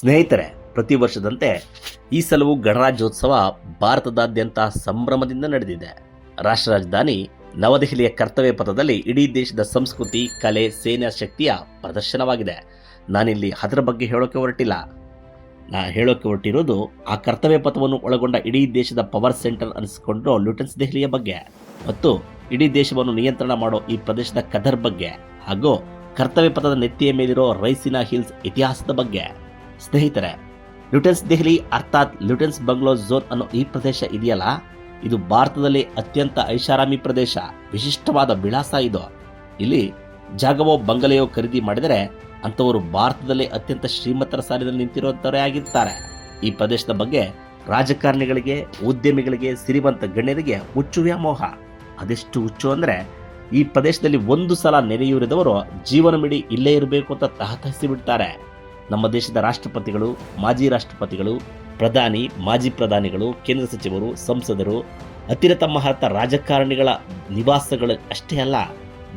ಸ್ನೇಹಿತರೆ, ಪ್ರತಿ ವರ್ಷದಂತೆ ಈ ಸಲವು ಗಣರಾಜ್ಯೋತ್ಸವ ಭಾರತದಾದ್ಯಂತ ಸಂಭ್ರಮದಿಂದ ನಡೆದಿದೆ. ರಾಷ್ಟ್ರ ರಾಜಧಾನಿ ನವದೆಹಲಿಯ ಕರ್ತವ್ಯ ಪಥದಲ್ಲಿ ಇಡೀ ದೇಶದ ಸಂಸ್ಕೃತಿ, ಕಲೆ, ಸೇನಾ ಶಕ್ತಿಯ ಪ್ರದರ್ಶನವಾಗಿದೆ. ನಾನಿಲ್ಲಿ ಅದರ ಬಗ್ಗೆ ಹೇಳೋಕೆ ಹೊರಟಿಲ್ಲ. ನಾ ಹೇಳೋಕೆ ಹೊರಟಿರೋದು ಆ ಕರ್ತವ್ಯ ಪಥವನ್ನು ಒಳಗೊಂಡ ಇಡೀ ದೇಶದ ಪವರ್ ಸೆಂಟರ್ ಅನಿಸಿಕೊಂಡಿರೋ ಲ್ಯೂಟನ್ಸ್ ದೆಹಲಿಯ ಬಗ್ಗೆ ಮತ್ತು ಇಡೀ ದೇಶವನ್ನು ನಿಯಂತ್ರಣ ಮಾಡೋ ಈ ಪ್ರದೇಶದ ಕದರ್ ಬಗ್ಗೆ ಹಾಗೂ ಕರ್ತವ್ಯ ಪಥದ ನೆತ್ತಿಯ ಮೇಲಿರೋ ರೈಸಿನಾ ಹಿಲ್ಸ್ ಇತಿಹಾಸದ ಬಗ್ಗೆ. ಸ್ನೇಹಿತರೆ ಲುಟೆನ್ಸ್ ದೆಹಲಿ ಅರ್ಥಾತ್ ಲ್ಯುಟೆನ್ಸ್ ಬಂಗ್ಲೋ ಝೋನ್ ಅನ್ನೋ ಈ ಪ್ರದೇಶ ಇದೆಯಲ್ಲ? ಇದು ಭಾರತದಲ್ಲಿ ಅತ್ಯಂತ ಐಷಾರಾಮಿ ಪ್ರದೇಶ, ವಿಶಿಷ್ಟವಾದ ವಿಳಾಸ ಇದು. ಇಲ್ಲಿ ಜಾಗವೋ ಬಂಗಲೆಯೋ ಖರೀದಿ ಮಾಡಿದರೆ ಅಂಥವರು ಭಾರತದಲ್ಲಿ ಅತ್ಯಂತ ಶ್ರೀಮಂತರ ಸಾಲಿನಲ್ಲಿ ನಿಂತಿರುವಂತವರೇ ಆಗಿರ್ತಾರೆ. ಈ ಪ್ರದೇಶದ ಬಗ್ಗೆ ರಾಜಕಾರಣಿಗಳಿಗೆ, ಉದ್ಯಮಿಗಳಿಗೆ, ಸಿರಿವಂತ ಗಣ್ಯರಿಗೆ ಹುಚ್ಚು ವ್ಯಾಮೋಹ ಅದೆಷ್ಟು ಹುಚ್ಚು ಅಂದರೆ, ಈ ಪ್ರದೇಶದಲ್ಲಿ ಒಂದು ಸಲ ನೆರೆಯೂರಿದವರು ಜೀವನಮಿಡಿ ಇಲ್ಲೇ ಇರಬೇಕು ಅಂತ ತಹತಹಿಸಿ ಬಿಡ್ತಾರೆ. ನಮ್ಮ ದೇಶದ ರಾಷ್ಟ್ರಪತಿಗಳು, ಮಾಜಿ ರಾಷ್ಟ್ರಪತಿಗಳು, ಪ್ರಧಾನಿ, ಮಾಜಿ ಪ್ರಧಾನಿಗಳು, ಕೇಂದ್ರ ಸಚಿವರು, ಸಂಸದರು, ಅತಿರಥ ಮಹತ್ತ ರಾಜಕಾರಣಿಗಳ ನಿವಾಸಗಳು ಅಷ್ಟೇ ಅಲ್ಲ,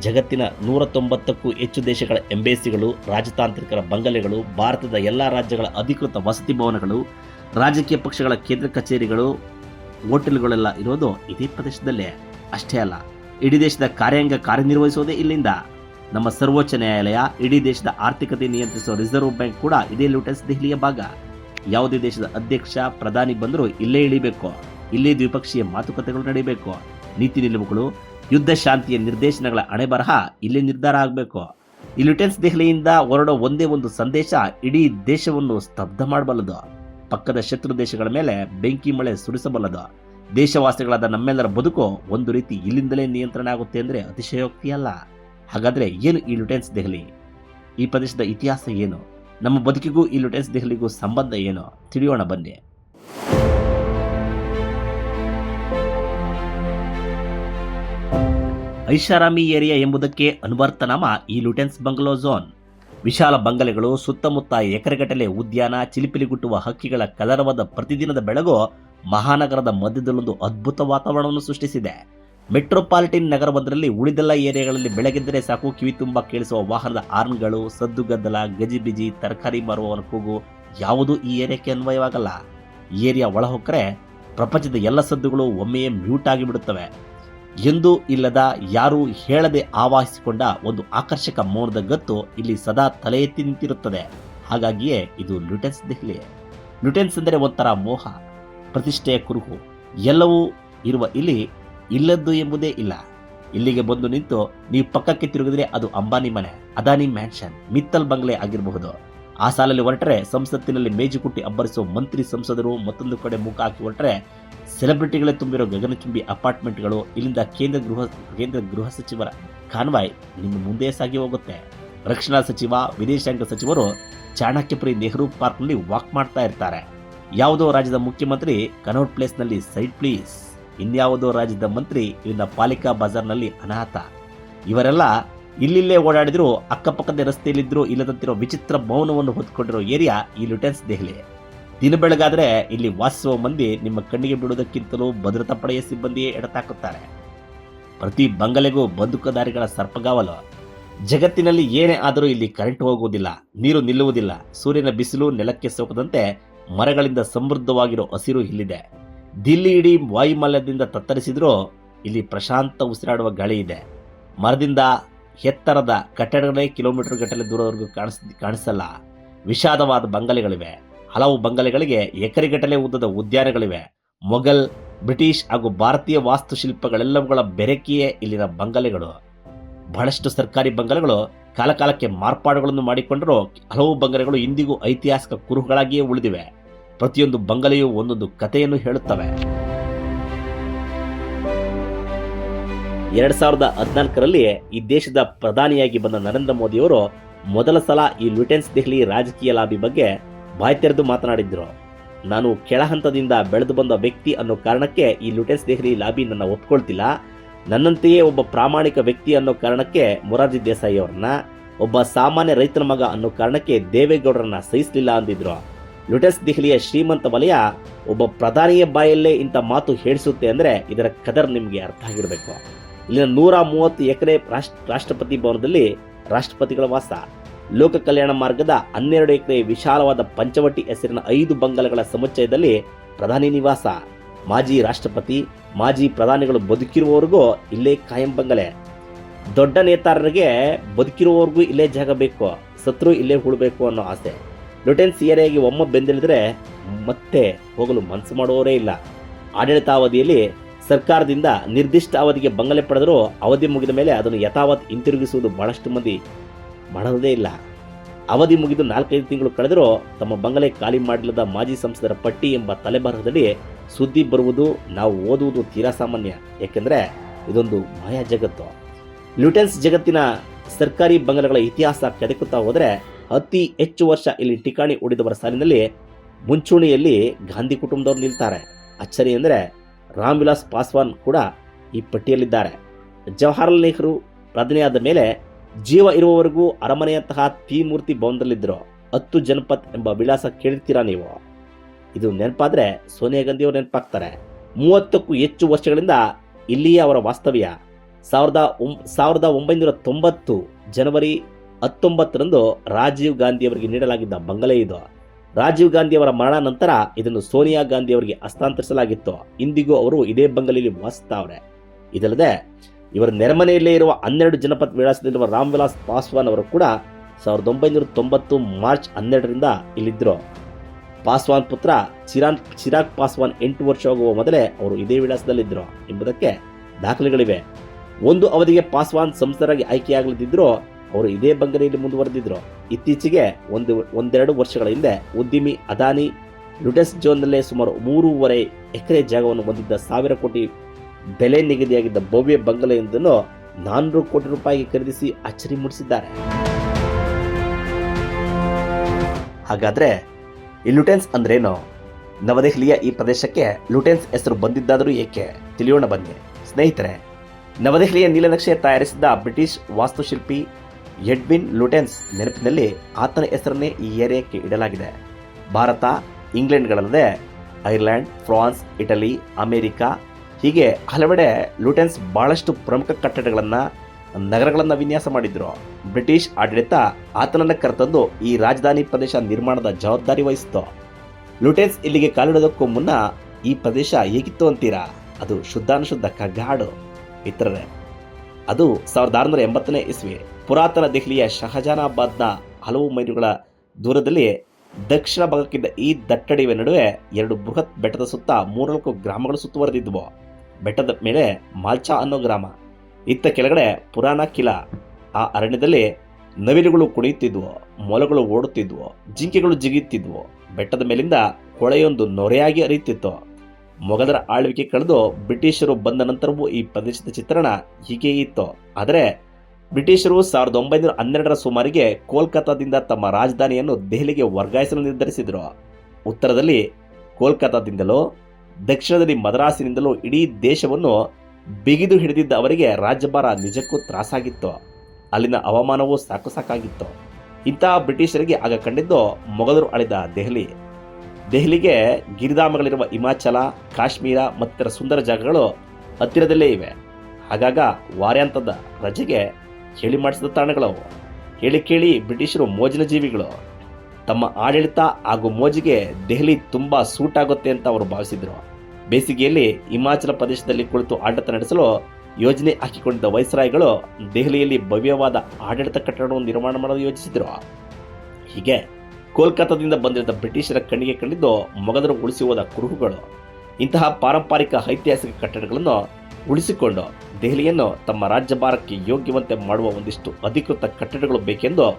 ಜಗತ್ತಿನ ನೂರ ತೊಂಬತ್ತಕ್ಕೂ ಹೆಚ್ಚು ದೇಶಗಳ ಎಂಬೇಸಿಗಳು, ರಾಜತಾಂತ್ರಿಕರ ಬಂಗಲೆಗಳು, ಭಾರತದ ಎಲ್ಲ ರಾಜ್ಯಗಳ ಅಧಿಕೃತ ವಸತಿ ಭವನಗಳು, ರಾಜಕೀಯ ಪಕ್ಷಗಳ ಕೇಂದ್ರ ಕಚೇರಿಗಳು, ಹೋಟೆಲ್ಗಳೆಲ್ಲ ಇರೋದು ಇದೇ ಪ್ರದೇಶದಲ್ಲೇ ಅಷ್ಟೇ ಅಲ್ಲ. ಇಡೀ ದೇಶದ ಕಾರ್ಯಾಂಗ ಕಾರ್ಯನಿರ್ವಹಿಸೋದೇ ಇಲ್ಲಿಂದ. ನಮ್ಮ ಸರ್ವೋಚ್ಚ ನ್ಯಾಯಾಲಯ, ಇಡೀ ದೇಶದ ಆರ್ಥಿಕತೆ ನಿಯಂತ್ರಿಸುವ ರಿಸರ್ವ್ ಬ್ಯಾಂಕ್ ಕೂಡ ಇದೇ ಲೂಟಸ್ ದೆಹಲಿಯ ಭಾಗ. ಯಾವುದೇ ದೇಶದ ಅಧ್ಯಕ್ಷ, ಪ್ರಧಾನಿ ಬಂದರೂ ಇಲ್ಲೇ ಇಳಿಬೇಕು. ಇಲ್ಲೇ ದ್ವಿಪಕ್ಷೀಯ ಮಾತುಕತೆಗಳು ನಡೆಯಬೇಕು ನೀತಿ ನಿಲುವುಗಳು, ಯುದ್ಧ ಶಾಂತಿಯ ನಿರ್ದೇಶನಗಳ ಅಣೆಬರಹ ಇಲ್ಲೇ ನಿರ್ಧಾರ ಆಗಬೇಕು. ಈ ಲುಟೆನ್ಸ್ ದೆಹಲಿಯಿಂದ ಹೊರಡೋ ಒಂದೇ ಒಂದು ಸಂದೇಶ ಇಡೀ ದೇಶವನ್ನು ಸ್ತಬ್ಧ ಮಾಡಬಲ್ಲದು. ಪಕ್ಕದ ಶತ್ರು ದೇಶಗಳ ಮೇಲೆ ಬೆಂಕಿ ಮಳೆ ಸುರಿಸಬಲ್ಲದು. ದೇಶವಾಸಿಗಳಾದ ನಮ್ಮೆಲ್ಲರ ಬದುಕು ಒಂದು ರೀತಿ ಇಲ್ಲಿಂದಲೇ ನಿಯಂತ್ರಣ ಆಗುತ್ತೆ ಅಂದರೆ ಅತಿಶಯೋಕ್ತಿ ಅಲ್ಲ. ಹಾಗಾದ್ರೆ ಏನು ಈ ಲುಟೆನ್ಸ್ ದೆಹಲಿ? ಈ ಪ್ರದೇಶದ ಇತಿಹಾಸ ಏನು? ನಮ್ಮ ಬದುಕಿಗೂ ಈ ಲುಟೆನ್ಸ್ ದೆಹಲಿಗೂ ಸಂಬಂಧ ಏನು? ತಿಳಿಯೋಣ ಬನ್ನಿ. ಐಷಾರಾಮಿ ಏರಿಯಾ ಎಂಬುದಕ್ಕೆ ಅನುವರ್ತನಾಮ ಈ ಲುಟೆನ್ಸ್ ಬಂಗ್ಲೋ ಝೋನ್. ವಿಶಾಲ ಬಂಗಲೆಗಳು, ಸುತ್ತಮುತ್ತ ಎಕರೆಗಟ್ಟಲೆ ಉದ್ಯಾನ, ಚಿಲಿಪಿಲಿಗುಟ್ಟುವ ಹಕ್ಕಿಗಳ ಕಲರವಾದ ಪ್ರತಿದಿನದ ಬೆಳಗು ಮಹಾನಗರದ ಮಧ್ಯದಲ್ಲೊಂದು ಅದ್ಭುತ ವಾತಾವರಣವನ್ನು ಸೃಷ್ಟಿಸಿದೆ. ಮೆಟ್ರೋಪಾಲಿಟನ್ ನಗರವೊಂದರಲ್ಲಿ ಉಳಿದೆಲ್ಲ ಏರಿಯಾಗಳಲ್ಲಿ ಬೆಳಗಿದ್ದರೆ ಸಾಕು, ಕಿವಿ ತುಂಬ ಕೇಳಿಸುವ ವಾಹನದ ಆರ್ನ್ಗಳು ಸದ್ದುಗದ್ದಲ ಗಜಿಬಿಜಿ ತರಕಾರಿ ಮಾರುವವರ ಕೂಗು, ಯಾವುದೂ ಈ ಏರಿಯಾಕ್ಕೆ ಅನ್ವಯವಾಗಲ್ಲ. ಏರಿಯಾ ಒಳಹೊಕ್ಕರೆ ಪ್ರಪಂಚದ ಎಲ್ಲ ಸದ್ದುಗಳು ಒಮ್ಮೆಯೇ ಮ್ಯೂಟ್ ಆಗಿಬಿಡುತ್ತವೆ. ಎಂದೂ ಇಲ್ಲದ, ಯಾರೂ ಹೇಳದೆ ಆವಾಹಿಸಿಕೊಂಡ ಒಂದು ಆಕರ್ಷಕ ಮೌನದ ಗತ್ತು ಇಲ್ಲಿ ಸದಾ ತಲೆ ಎತ್ತಿ ನಿಂತಿರುತ್ತದೆ. ಹಾಗಾಗಿಯೇ ಇದು ಲ್ಯುಟೆನ್ಸ್ ದೆಹಲಿ. ಲ್ಯುಟೆನ್ಸ್ ಅಂದರೆ ಒಂಥರ ಮೋಹ, ಪ್ರತಿಷ್ಠೆಯ ಕುರುಹು. ಎಲ್ಲವೂ ಇರುವ ಇಲ್ಲಿ ಇಲ್ಲದ್ದು ಎಂಬುದೇ ಇಲ್ಲ. ಇಲ್ಲಿಗೆ ಬಂದು ನಿಂತು ನೀವು ಪಕ್ಕಕ್ಕೆ ತಿರುಗಿದ್ರೆ ಅದು ಅಂಬಾನಿ ಮನೆ, ಅದಾನಿ ಮ್ಯಾನ್ಷನ್, ಮಿತ್ತಲ್ ಬಂಗ್ಲೆ ಆಗಿರಬಹುದು. ಆ ಸಾಲಲ್ಲಿ ಹೊರಟರೆ ಸಂಸತ್ತಿನಲ್ಲಿ ಮೇಜುಕುಟ್ಟಿ ಅಬ್ಬರಿಸುವ ಮಂತ್ರಿ ಸಂಸದರು ಮತ್ತೊಂದು ಕಡೆ ಮುಖ ಹಾಕಿ ಹೊರಟರೆ ಸೆಲೆಬ್ರಿಟಿಗಳೇ ತುಂಬಿರೋ ಗಗನಚುಂಬಿ ಅಪಾರ್ಟ್ಮೆಂಟ್ಗಳು ಇಲ್ಲಿಂದ ಕೇಂದ್ರ ಗೃಹ ಕೇಂದ್ರ ಗೃಹ ಸಚಿವರ ಕಾನ್ವಾಯ್ ನಿಮ್ಮ ಮುಂದೆ ಸಾಗಿ ಹೋಗುತ್ತೆ. ರಕ್ಷಣಾ ಸಚಿವ, ವಿದೇಶಾಂಗ ಸಚಿವರು ಚಾಣಕ್ಯಪುರಿ ನೆಹರು ಪಾರ್ಕ್ನಲ್ಲಿ ವಾಕ್ ಮಾಡ್ತಾ ಇರ್ತಾರೆ. ಯಾವುದೋ ರಾಜ್ಯದ ಮುಖ್ಯಮಂತ್ರಿ ಕನೌಟ್ ಪ್ಲೇಸ್ನಲ್ಲಿ ಸೈಡ್ ಪ್ಲೀಸ್. ಇನ್ಯಾವುದೋ ರಾಜ್ಯದ ಮಂತ್ರಿ ಇಲ್ಲಿನ ಪಾಲಿಕಾ ಬಜಾರ್ನಲ್ಲಿ ಅನಾಥ ಇವರೆಲ್ಲ ಇಲ್ಲಿಲ್ಲೇ ಓಡಾಡಿದ್ರು ಅಕ್ಕಪಕ್ಕದ ರಸ್ತೆಯಲ್ಲಿದ್ರು, ಇಲ್ಲದಂತಿರೋ ವಿಚಿತ್ರ ಮೌನವನ್ನು ಹೊತ್ಕೊಂಡಿರೋ ಏರಿಯಾ ಈ ಲುಟೆನ್ಸ್ ದೆಹಲಿ. ದಿನ ಬೆಳಗಾದ್ರೆ ಇಲ್ಲಿ ವಾಸಿಸುವ ಮಂದಿ ನಿಮ್ಮ ಕಣ್ಣಿಗೆ ಬಿಡುವುದಕ್ಕಿಂತಲೂ ಭದ್ರತಾ ಪಡೆಯ ಸಿಬ್ಬಂದಿಯೇ ಎಡತಾಕುತ್ತಾರೆ. ಪ್ರತಿ ಬಂಗಲೆಗೂ ಬಂದೂಕುದಾರಿಗಳ ಸರ್ಪಗಾವಲು. ಜಗತ್ತಿನಲ್ಲಿ ಏನೇ ಆದರೂ ಇಲ್ಲಿ ಕರೆಂಟ್ ಹೋಗುವುದಿಲ್ಲ, ನೀರು ನಿಲ್ಲುವುದಿಲ್ಲ, ಸೂರ್ಯನ ಬಿಸಿಲು ನೆಲಕ್ಕೆ ಸೋಕದಂತೆ ಮರಗಳಿಂದ ಸಮೃದ್ಧವಾಗಿರೋ ಹಸಿರು ಇಲ್ಲಿದೆ. ದಿಲ್ಲಿ ಇಡೀ ವಾಯುಮಾಲ್ಯದಿಂದ ತತ್ತರಿಸಿದ್ರೂ ಇಲ್ಲಿ ಪ್ರಶಾಂತ ಉಸಿರಾಡುವ ಗಾಳಿ ಇದೆ. ಮರದಿಂದ ಎತ್ತರದ ಕಟ್ಟಡಗಳೇ ಕಿಲೋಮೀಟರ್ ಗಟ್ಟಲೆ ದೂರವರೆಗೂ ಕಾಣಿಸ್, ಕಾಣಿಸಲ್ಲ. ವಿಷಾದವಾದ ಬಂಗಲೆಗಳಿವೆ. ಹಲವು ಬಂಗಲೆಗಳಿಗೆ ಎಕರೆಗಟ್ಟಲೆ ಉದ್ದದ ಉದ್ಯಾನಗಳಿವೆ. ಮೊಘಲ್, ಬ್ರಿಟಿಷ್ ಹಾಗೂ ಭಾರತೀಯ ವಾಸ್ತುಶಿಲ್ಪಗಳೆಲ್ಲವುಗಳ ಬೆರಕಿಯೇ ಇಲ್ಲಿನ ಬಂಗಲೆಗಳು. ಬಹಳಷ್ಟು ಸರ್ಕಾರಿ ಬಂಗಲೆಗಳು ಕಾಲಕಾಲಕ್ಕೆ ಮಾರ್ಪಾಡುಗಳನ್ನು ಮಾಡಿಕೊಂಡರೂ ಹಲವು ಬಂಗಲೆಗಳು ಇಂದಿಗೂ ಐತಿಹಾಸಿಕ ಕುರುಹುಗಳಾಗಿಯೇ ಉಳಿದಿವೆ. ಪ್ರತಿಯೊಂದು ಬಂಗಲೆಯೂ ಒಂದೊಂದು ಕಥೆಯನ್ನು ಹೇಳುತ್ತವೆ. ಎರಡ್ ಸಾವಿರದ ಹದಿನಾಲ್ಕರಲ್ಲಿ ಈ ದೇಶದ ಪ್ರಧಾನಿಯಾಗಿ ಬಂದ ನರೇಂದ್ರ ಮೋದಿಯವರು ಮೊದಲ ಸಲ ಈ ಲುಟೆನ್ಸ್ ದೆಹಲಿ ರಾಜಕೀಯ ಲಾಬಿ ಬಗ್ಗೆ ಬಾಯಿ ತೆರೆದು ಮಾತನಾಡಿದ್ರು. ನಾನು ಕೆಳ ಹಂತದಿಂದ ಬೆಳೆದು ಬಂದ ವ್ಯಕ್ತಿ ಅನ್ನೋ ಕಾರಣಕ್ಕೆ ಈ ಲುಟೆನ್ಸ್ ದೆಹಲಿ ಲಾಬಿ ನನ್ನ ಒಪ್ಕೊಳ್ತಿಲ್ಲ. ನನ್ನಂತೆಯೇ ಒಬ್ಬ ಪ್ರಾಮಾಣಿಕ ವ್ಯಕ್ತಿ ಅನ್ನೋ ಕಾರಣಕ್ಕೆ ಮೊರಾರ್ಜಿ ದೇಸಾಯಿ ಅವರನ್ನ, ಒಬ್ಬ ಸಾಮಾನ್ಯ ರೈತನ ಮಗ ಅನ್ನೋ ಕಾರಣಕ್ಕೆ ದೇವೇಗೌಡರನ್ನ ಸಹಿಸಲಿಲ್ಲ ಅಂದಿದ್ರು. ಲುಟೆನ್ಸ್ ದೆಹಲಿಯ ಶ್ರೀಮಂತ ವಲಯ ಒಬ್ಬ ಪ್ರಧಾನಿಯ ಬಾಯಲ್ಲೇ ಇಂಥ ಮಾತು ಹೇಳಿಸುತ್ತೆ ಅಂದರೆ ಇದರ ಕದರ್ ನಿಮಗೆ ಅರ್ಥ ಆಗಿರಬೇಕು. ಇಲ್ಲಿನ ನೂರ ಮೂವತ್ತು ಎಕರೆ ರಾಷ್ಟ್ರ, ರಾಷ್ಟ್ರಪತಿ ಭವನದಲ್ಲಿ ರಾಷ್ಟ್ರಪತಿಗಳ ವಾಸ. ಲೋಕ ಕಲ್ಯಾಣ ಮಾರ್ಗದ ಹನ್ನೆರಡು ಎಕರೆ ವಿಶಾಲವಾದ ಪಂಚವಟಿ ಹೆಸರಿನ ಐದು ಬಂಗಲೆಗಳ ಸಮುಚ್ಚಯದಲ್ಲಿ ಪ್ರಧಾನಿ ನಿವಾಸ. ಮಾಜಿ ರಾಷ್ಟ್ರಪತಿ, ಮಾಜಿ ಪ್ರಧಾನಿಗಳು ಬದುಕಿರುವವರೆಗೂ ಇಲ್ಲೇ ಕಾಯಂ ಬಂಗಲೆ. ದೊಡ್ಡ ನೇತಾರರಿಗೆ ಬದುಕಿರುವವರೆಗೂ ಇಲ್ಲೇ ಜಾಗ ಬೇಕು ಸತ್ರು ಇಲ್ಲೇ ಉಳ್ಬೇಕು ಅನ್ನೋ ಆಸೆ. ಲುಟೆನ್ಸ್ ಸಿಯರೆಗೆ ಒಮ್ಮ ಬೆಂದಿಳಿದ್ರೆ ಮತ್ತೆ ಹೋಗಲು ಮನಸ್ಸು ಮಾಡುವವರೇ ಇಲ್ಲ. ಆಡಳಿತಾವಧಿಯಲ್ಲಿ ಸರ್ಕಾರದಿಂದ ನಿರ್ದಿಷ್ಟ ಅವಧಿಗೆ ಬಂಗಲೆ ಪಡೆದರೂ ಅವಧಿ ಮುಗಿದ ಮೇಲೆ ಅದನ್ನು ಯಥಾವತ್ ಹಿಂತಿರುಗಿಸುವುದು ಬಹಳಷ್ಟು ಮಂದಿ ಮಾಡೋದೇ ಇಲ್ಲ. ಅವಧಿ ಮುಗಿದು ನಾಲ್ಕೈದು ತಿಂಗಳು ಕಳೆದರೂ ತಮ್ಮ ಬಂಗಲೆ ಖಾಲಿ ಮಾಡಿಲ್ಲದ ಮಾಜಿ ಸಂಸದರ ಪಟ್ಟಿ ಎಂಬ ತಲೆಬರಹದಲ್ಲಿ ಸುದ್ದಿ ಬರುವುದು, ನಾವು ಓದುವುದು ತೀರಾ ಸಾಮಾನ್ಯ. ಏಕೆಂದರೆ ಇದೊಂದು ಮಾಯಾ ಜಗತ್ತು. ಲ್ಯೂಟೆನ್ಸ್ ಜಗತ್ತಿನ ಸರ್ಕಾರಿ ಬಂಗಲೆಗಳ ಇತಿಹಾಸ ಕೆದಕುತ್ತಾ ಹೋದರೆ ಅತಿ ಹೆಚ್ಚು ವರ್ಷ ಇಲ್ಲಿ ಠಿಕಾಣಿ ಉಳಿದವರ ಸಾಲಿನಲ್ಲಿ ಮುಂಚೂಣಿಯಲ್ಲಿ ಗಾಂಧಿ ಕುಟುಂಬದವರು ನಿಲ್ತಾರೆ. ಅಚ್ಚರಿ ಅಂದರೆ ರಾಮ್ ವಿಲಾಸ್ ಪಾಸ್ವಾನ್ ಕೂಡ ಈ ಪಟ್ಟಿಯಲ್ಲಿದ್ದಾರೆ. ಜವಾಹರ್ಲಾಲ್ ನೆಹರು ಪ್ರಧಾನಿಯಾದ ಮೇಲೆ ಜೀವ ಇರುವವರೆಗೂ ಅರಮನೆಯಂತಹ ತೀಮೂರ್ತಿ ಭವನದಲ್ಲಿದ್ದರು. ಹತ್ತು ಜನಪತ್ ಎಂಬ ವಿಳಾಸ ಕೇಳಿರ್ತೀರಾ ನೀವು? ಇದು ನೆನಪಾದರೆ ಸೋನಿಯಾ ಗಾಂಧಿ ಅವರು ನೆನಪಾಗ್ತಾರೆ. ಮೂವತ್ತಕ್ಕೂ ಹೆಚ್ಚು ವರ್ಷಗಳಿಂದ ಇಲ್ಲಿಯೇ ಅವರ ವಾಸ್ತವ್ಯ. ಸಾವಿರದ ಸಾವಿರದ ಒಂಬೈನೂರ ತೊಂಬತ್ತು ಜನವರಿ ಹತ್ತೊಂಬತ್ತರಂದು ರಾಜೀವ್ ಗಾಂಧಿ ಅವರಿಗೆ ನೀಡಲಾಗಿದ್ದ ಬಂಗಲೆ ಇದು. ರಾಜೀವ್ ಗಾಂಧಿ ಅವರ ಮರಣ ನಂತರ ಇದನ್ನು ಸೋನಿಯಾ ಗಾಂಧಿ ಅವರಿಗೆ ಹಸ್ತಾಂತರಿಸಲಾಗಿತ್ತು. ಇಂದಿಗೂ ಅವರು ಇದೇ ಬಂಗಲೆಯಲ್ಲಿ ವಾಸಿಸ್ತಾವ್ರೆ. ಇದಲ್ಲದೆ, ಇವರ ನೆರೆಮನೆಯಲ್ಲೇ ಇರುವ ಹನ್ನೆರಡು ಜನಪದ ವಿಳಾಸದಲ್ಲಿರುವ ರಾಮ್ ವಿಲಾಸ್ ಪಾಸ್ವಾನ್ ಅವರು ಕೂಡ ಸಾವಿರದ ಒಂಬೈನೂರ ತೊಂಬತ್ತು ಮಾರ್ಚ್ ಹನ್ನೆರಡರಿಂದ ಇಲ್ಲಿದ್ದರು. ಪಾಸ್ವಾನ್ ಪುತ್ರ ಚಿರಾನ್, ಚಿರಾಗ್ ಪಾಸ್ವಾನ್ ಎಂಟು ವರ್ಷ ಹೋಗುವ ಮೊದಲೇ ಅವರು ಇದೇ ವಿಳಾಸದಲ್ಲಿದ್ದರು ಎಂಬುದಕ್ಕೆ ದಾಖಲೆಗಳಿವೆ. ಒಂದು ಅವಧಿಗೆ ಪಾಸ್ವಾನ್ ಸಂಸದರಾಗಿ ಆಯ್ಕೆಯಾಗಲಿದ್ದರೂ ಅವರು ಇದೇ ಬಂಗಲೆಯಲ್ಲಿ ಮುಂದುವರೆದಿದ್ರು. ಇತ್ತೀಚೆಗೆ ಒಂದು, ಒಂದೆರಡು ವರ್ಷಗಳ ಹಿಂದೆ ಉದ್ಯಮಿ ಅದಾನಿ ಲುಟೆಸ್ ಜೋನ್ನಲ್ಲೇ ಸುಮಾರು ಮೂರುವರೆ ಎಕರೆ ಜಾಗವನ್ನು ಹೊಂದಿದ್ದ ಸಾವಿರ ಕೋಟಿ ಬೆಲೆ ನಿಗದಿಯಾಗಿದ್ದ ಭವ್ಯ ಬಂಗಲೆಯೊಂದನ್ನು ನಾನ್ನೂರು ಕೋಟಿ ರೂಪಾಯಿಗೆ ಖರೀದಿಸಿ ಅಚ್ಚರಿ ಮೂಡಿಸಿದ್ದಾರೆ. ಹಾಗಾದ್ರೆ ಈ ಲುಟೆನ್ಸ್ ಅಂದ್ರೇನು? ನವದೆಹಲಿಯ ಈ ಪ್ರದೇಶಕ್ಕೆ ಲುಟೆನ್ಸ್ ಹೆಸರು ಬಂದಿದ್ದಾದರೂ ಏಕೆ? ತಿಳಿಯೋಣ ಬನ್ನಿ. ಸ್ನೇಹಿತರೆ, ನವದೆಹಲಿಯ ನೀಲನಕ್ಷೆ ತಯಾರಿಸಿದ ಬ್ರಿಟಿಷ್ ವಾಸ್ತುಶಿಲ್ಪಿ ಎಡ್ವಿನ್ ಲುಟೆನ್ಸ್ ನೆನಪಿನಲ್ಲಿ ಆತನ ಹೆಸರನ್ನೇ ಈ ಏರಿಯಾಕ್ಕೆ ಇಡಲಾಗಿದೆ. ಭಾರತ, ಇಂಗ್ಲೆಂಡ್ಗಳಲ್ಲದೆ ಐರ್ಲೆಂಡ್, ಫ್ರಾನ್ಸ್, ಇಟಲಿ, ಅಮೆರಿಕ ಹೀಗೆ ಹಲವೆಡೆ ಲುಟೆನ್ಸ್ ಬಹಳಷ್ಟು ಪ್ರಮುಖ ಕಟ್ಟಡಗಳನ್ನು, ನಗರಗಳನ್ನು ವಿನ್ಯಾಸ ಮಾಡಿದ್ರು. ಬ್ರಿಟಿಷ್ ಆಡಳಿತ ಆತನನ್ನು ಕರೆತಂದು ಈ ರಾಜಧಾನಿ ಪ್ರದೇಶ ನಿರ್ಮಾಣದ ಜವಾಬ್ದಾರಿ ವಹಿಸಿತು. ಲುಟೆನ್ಸ್ ಇಲ್ಲಿಗೆ ಕಾಲಿಡೋದಕ್ಕೂ ಮುನ್ನ ಈ ಪ್ರದೇಶ ಹೇಗಿತ್ತು ಅಂತೀರಾ? ಅದು ಶುದ್ಧಾನುಶುದ್ಧ ಕಗ್ಗಾಡು ಇತರರೇ, ಅದು ಸಾವಿರದ ಆರುನೂರ ಎಂಬತ್ತನೇ ಇಸ್ವಿ. ಪುರಾತನ ದೆಹಲಿಯ ಶಹಜಾನಾಬಾದ್ನ ಹಲವು ಮೈಲುಗಳ ದೂರದಲ್ಲಿ ದಕ್ಷಿಣ ಭಾಗಕ್ಕಿದ್ದ ಈ ದಟ್ಟಡಿವೆ ನಡುವೆ ಎರಡು ಬೃಹತ್ ಬೆಟ್ಟದ ಸುತ್ತ ಮೂರ್ನಾಲ್ಕು ಗ್ರಾಮಗಳು ಸುತ್ತುವರೆದಿದ್ವು ಬೆಟ್ಟದ ಮೇಲೆ ಮಾಲ್ಚಾ ಅನ್ನೋ ಗ್ರಾಮ. ಇತ್ತ ಕೆಳಗಡೆ ಪುರಾಣ ಕಿಲಾ. ಆ ಅರಣ್ಯದಲ್ಲಿ ನವಿಲುಗಳು ಕುಣಿಯುತ್ತಿದ್ವು, ಮೊಲಗಳು ಓಡುತ್ತಿದ್ವು, ಜಿಂಕೆಗಳು ಜಿಗಿಯುತ್ತಿದ್ವು. ಬೆಟ್ಟದ ಮೇಲಿಂದ ಹೊಳೆಯೊಂದು ನೊರೆಯಾಗಿ ಅರಿಯುತ್ತಿತ್ತು ಮೊಘಲರ ಆಳ್ವಿಕೆ ಕಳೆದು ಬ್ರಿಟಿಷರು ಬಂದ ನಂತರವೂ ಈ ಪ್ರದೇಶದ ಚಿತ್ರಣ ಹೀಗೇ ಇತ್ತು. ಆದರೆ ಬ್ರಿಟಿಷರು ಸಾವಿರದ ಒಂಬೈನೂರ ಹನ್ನೆರಡರ ಸುಮಾರಿಗೆ ಕೋಲ್ಕತ್ತಾದಿಂದ ತಮ್ಮ ರಾಜಧಾನಿಯನ್ನು ದೆಹಲಿಗೆ ವರ್ಗಾಯಿಸಲು ನಿರ್ಧರಿಸಿದರು. ಉತ್ತರದಲ್ಲಿ, ಕೋಲ್ಕತ್ತಾದಿಂದಲೂ, ದಕ್ಷಿಣದಲ್ಲಿ ಮದ್ರಾಸಿನಿಂದಲೂ ಇಡೀ ದೇಶವನ್ನು ಬಿಗಿದು ಹಿಡಿದಿದ್ದ ಅವರಿಗೆ ರಾಜ್ಯಭಾರ ನಿಜಕ್ಕೂ ತ್ರಾಸಾಗಿತ್ತು. ಅಲ್ಲಿನ ಹವಾಮಾನವೂ ಸಾಕು ಸಾಕಾಗಿತ್ತು. ಇಂತಹ ಬ್ರಿಟಿಷರಿಗೆ ಆಗ ಕಂಡಿದ್ದು ಮೊಘಲರು ಆಳಿದ ದೆಹಲಿ. ದೆಹಲಿಗೆ ಗಿರಿಧಾಮಗಳಿರುವ ಹಿಮಾಚಲ, ಕಾಶ್ಮೀರ ಮತ್ತಿತರ ಸುಂದರ ಜಾಗಗಳು ಹತ್ತಿರದಲ್ಲೇ ಇವೆ. ಆಗಾಗ ವಾರ್ಯಾಂತದ ರಜೆಗೆ ಹೇಳಿ ಮಾಡಿಸಿದ ತಾಣಗಳವು. ಹೇಳಿ ಕೇಳಿ ಬ್ರಿಟಿಷರು ಮೋಜಿನ ಜೀವಿಗಳು. ತಮ್ಮ ಆಡಳಿತ ಹಾಗೂ ಮೋಜಿಗೆ ದೆಹಲಿ ತುಂಬ ಸೂಟ್ ಆಗುತ್ತೆ ಅಂತ ಅವರು ಭಾವಿಸಿದರು. ಬೇಸಿಗೆಯಲ್ಲಿ ಹಿಮಾಚಲ ಪ್ರದೇಶದಲ್ಲಿ ಕುಳಿತು ಆಡಳಿತ ನಡೆಸಲು ಯೋಜನೆ ಹಾಕಿಕೊಂಡಿದ್ದ ವೈಸ್ರಾಯ್ಗಳು ದೆಹಲಿಯಲ್ಲಿ ಭವ್ಯವಾದ ಆಡಳಿತ ಕಟ್ಟಡವನ್ನು ನಿರ್ಮಾಣ ಮಾಡಲು ಯೋಜಿಸಿದ್ರು. ಹೀಗೆ ಕೋಲ್ಕತ್ತಾದಿಂದ ಬಂದಿದ್ದ ಬ್ರಿಟಿಷರ ಕಣ್ಣಿಗೆ ಕಂಡಿದ್ದು ಮೊಗದರು ಉಳಿಸಿ ಹೋದ ಕುರುಹುಗಳು. ಇಂತಹ ಪಾರಂಪರಿಕ ಐತಿಹಾಸಿಕ ಕಟ್ಟಡಗಳನ್ನು ಉಳಿಸಿಕೊಂಡು ದೆಹಲಿಯನ್ನು ತಮ್ಮ ರಾಜ್ಯಭಾರಕ್ಕೆ ಯೋಗ್ಯವಂತೆ ಮಾಡುವ ಒಂದಿಷ್ಟು ಅಧಿಕೃತ ಕಟ್ಟಡಗಳು ಬೇಕೆಂದು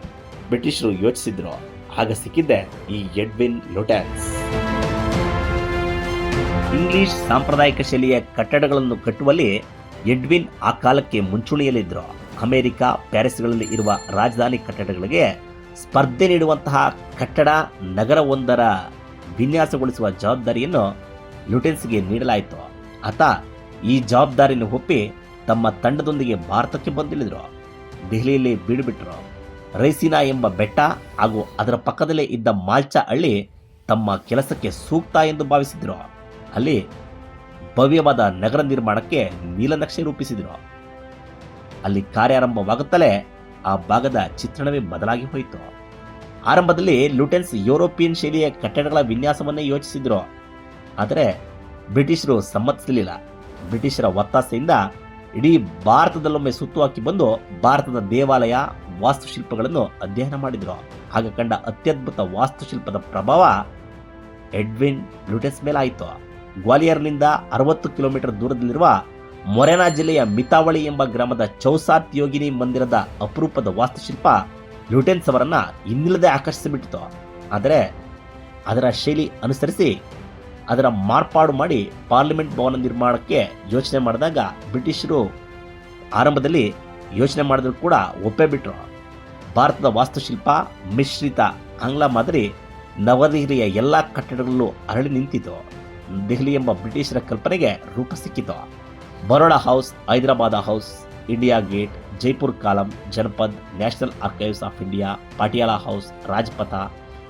ಬ್ರಿಟಿಷರು ಯೋಚಿಸಿದ್ರು. ಆಗ ಸಿಕ್ಕಿದ್ದೆ ಈ ಎಡ್ವಿನ್ ಲೊಟ್ಯಾನ್ಸ್. ಇಂಗ್ಲಿಷ್ ಸಾಂಪ್ರದಾಯಿಕ ಶೈಲಿಯ ಕಟ್ಟಡಗಳನ್ನು ಕಟ್ಟುವಲ್ಲಿ ಎಡ್ವಿನ್ ಆ ಕಾಲಕ್ಕೆ ಮುಂಚೂಣಿಯಲ್ಲಿದ್ದರು ಅಮೆರಿಕ, ಪ್ಯಾರಿಸ್ಗಳಲ್ಲಿ ಇರುವ ರಾಜಧಾನಿ ಕಟ್ಟಡಗಳಿಗೆ ಸ್ಪರ್ಧೆ ನೀಡುವಂತಹ ಕಟ್ಟಡ ನಗರವೊಂದರ ವಿನ್ಯಾಸಗೊಳಿಸುವ ಜವಾಬ್ದಾರಿಯನ್ನು ಲುಟೆನ್ಸ್ಗೆ ನೀಡಲಾಯಿತು. ಆತ ಈ ಜವಾಬ್ದಾರಿಯನ್ನು ಒಪ್ಪಿ ತಮ್ಮ ತಂಡದೊಂದಿಗೆ ಭಾರತಕ್ಕೆ ಬಂದಿಳಿದರು. ದೆಹಲಿಯಲ್ಲಿ ಬೀಡುಬಿಟ್ಟರು ರೈಸಿನಾ ಎಂಬ ಬೆಟ್ಟ ಹಾಗೂ ಅದರ ಪಕ್ಕದಲ್ಲೇ ಇದ್ದ ಮಾಲ್ಚಾ ಹಳ್ಳಿ ತಮ್ಮ ಕೆಲಸಕ್ಕೆ ಸೂಕ್ತ ಎಂದು ಭಾವಿಸಿದರು. ಅಲ್ಲಿ ಭವ್ಯವಾದ ನಗರ ನಿರ್ಮಾಣಕ್ಕೆ ನೀಲನಕ್ಷೆ ರೂಪಿಸಿದರು. ಅಲ್ಲಿ ಕಾರ್ಯಾರಂಭವಾಗುತ್ತಲೇ ಆ ಭಾಗದ ಚಿತ್ರಣವೇ ಬದಲಾಗಿ ಹೋಯಿತು. ಆರಂಭದಲ್ಲಿ ಲುಟೆನ್ಸ್ ಯುರೋಪಿಯನ್ ಶೈಲಿಯ ಕಟ್ಟಡಗಳ ವಿನ್ಯಾಸವನ್ನೇ ಯೋಚಿಸಿದರು. ಆದರೆ ಬ್ರಿಟಿಷರು ಸಮ್ಮತಿಸಲಿಲ್ಲ. ಬ್ರಿಟಿಷರ ಒತ್ತಾಸೆಯಿಂದ ಇಡೀ ಭಾರತದಲ್ಲೊಮ್ಮೆ ಸುತ್ತು ಹಾಕಿ ಬಂದು ಭಾರತದ ದೇವಾಲಯ, ವಾಸ್ತುಶಿಲ್ಪಗಳನ್ನು ಅಧ್ಯಯನ ಮಾಡಿದ್ರು. ಆಗ ಕಂಡ ಅತ್ಯದ್ಭುತ ವಾಸ್ತುಶಿಲ್ಪದ ಪ್ರಭಾವ ಎಡ್ವಿನ್ ಲುಟೆನ್ಸ್ ಮೇಲಾಯಿತು. ಗ್ವಾಲಿಯರ್ನಿಂದ ಅರವತ್ತು ಕಿಲೋಮೀಟರ್ ದೂರದಲ್ಲಿರುವ ಮೊರೆನಾ ಜಿಲ್ಲೆಯ ಮಿತಾವಳಿ ಎಂಬ ಗ್ರಾಮದ ಚೌಸಾತ್ ಯೋಗಿನಿ ಮಂದಿರದ ಅಪರೂಪದ ವಾಸ್ತುಶಿಲ್ಪ ಲುಟೆನ್ಸ್ ಅವರನ್ನ ಇನ್ನಿಲ್ಲದೆ ಆಕರ್ಷಿಸಿಬಿಟ್ಟಿತು. ಆದರೆ ಅದರ ಶೈಲಿ ಅನುಸರಿಸಿ ಅದರ ಮಾರ್ಪಾಡು ಮಾಡಿ ಪಾರ್ಲಿಮೆಂಟ್ ಭವನ ನಿರ್ಮಾಣಕ್ಕೆ ಯೋಚನೆ ಮಾಡಿದಾಗ ಬ್ರಿಟಿಷರು ಆರಂಭದಲ್ಲಿ ಯೋಚನೆ ಮಾಡಿದ್ರು ಕೂಡ ಒಪ್ಪೇ ಬಿಟ್ರು. ಭಾರತದ ವಾಸ್ತುಶಿಲ್ಪ ಮಿಶ್ರಿತ ಆಂಗ್ಲ ಮಾದರಿ ನವದೆಹಲಿಯ ಎಲ್ಲ ಕಟ್ಟಡಗಳಲ್ಲೂ ಅರಳಿ ನಿಂತಿತು ದೆಹಲಿ ಎಂಬ ಬ್ರಿಟಿಷರ ಕಲ್ಪನೆಗೆ ರೂಪ ಸಿಕ್ಕಿತು. Baroda house, Hyderabad house, India gate, Jaipur column, Janpath, national archives of India, Patiala house, Rajpath,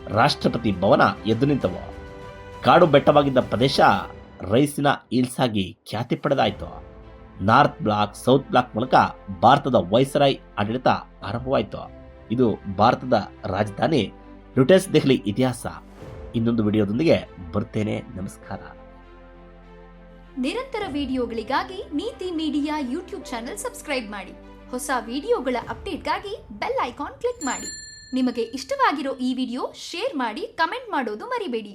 Rashtrapati Bhavan ಎದ್ದು ನಿಂತವು. ಕಾಡು ಬೆಟ್ಟವಾಗಿದ್ದ ಪ್ರದೇಶ ರೈಸಿನ ಹಿಲ್ಸ್ ಆಗಿ ಖ್ಯಾತಿ ಪಡೆದಾಯಿತು. ನಾರ್ತ್ ಬ್ಲಾಕ್, ಸೌತ್ ಬ್ಲಾಕ್ ಮೂಲಕ ಭಾರತದ ವೈಸರಾಯ್ ಆಡಳಿತ ಆರಂಭವಾಯಿತು. ಇದು ಭಾರತದ ರಾಜಧಾನಿ ರುಟೆಸ್ ದೆಹಲಿ ಇತಿಹಾಸ. ಇನ್ನೊಂದು ವಿಡಿಯೋದೊಂದಿಗೆ ಬರ್ತೇನೆ ನಮಸ್ಕಾರ. ನಿರಂತರ ವಿಡಿಯೋಗಳಿಗಾಗಿ ನೀತಿ ಮೀಡಿಯಾ ಯೂಟ್ಯೂಬ್ ಚಾನೆಲ್ ಸಬ್ಸ್ಕ್ರೈಬ್ ಮಾಡಿ. ಹೊಸ ವಿಡಿಯೋಗಳ ಅಪ್ಡೇಟ್ಗಾಗಿ ಬೆಲ್ ಐಕಾನ್ ಕ್ಲಿಕ್ ಮಾಡಿ. ನಿಮಗೆ ಇಷ್ಟವಾಗಿರೋ ಈ ವಿಡಿಯೋ ಶೇರ್ ಮಾಡಿ, ಕಮೆಂಟ್ ಮಾಡೋದು ಮರಿಬೇಡಿ.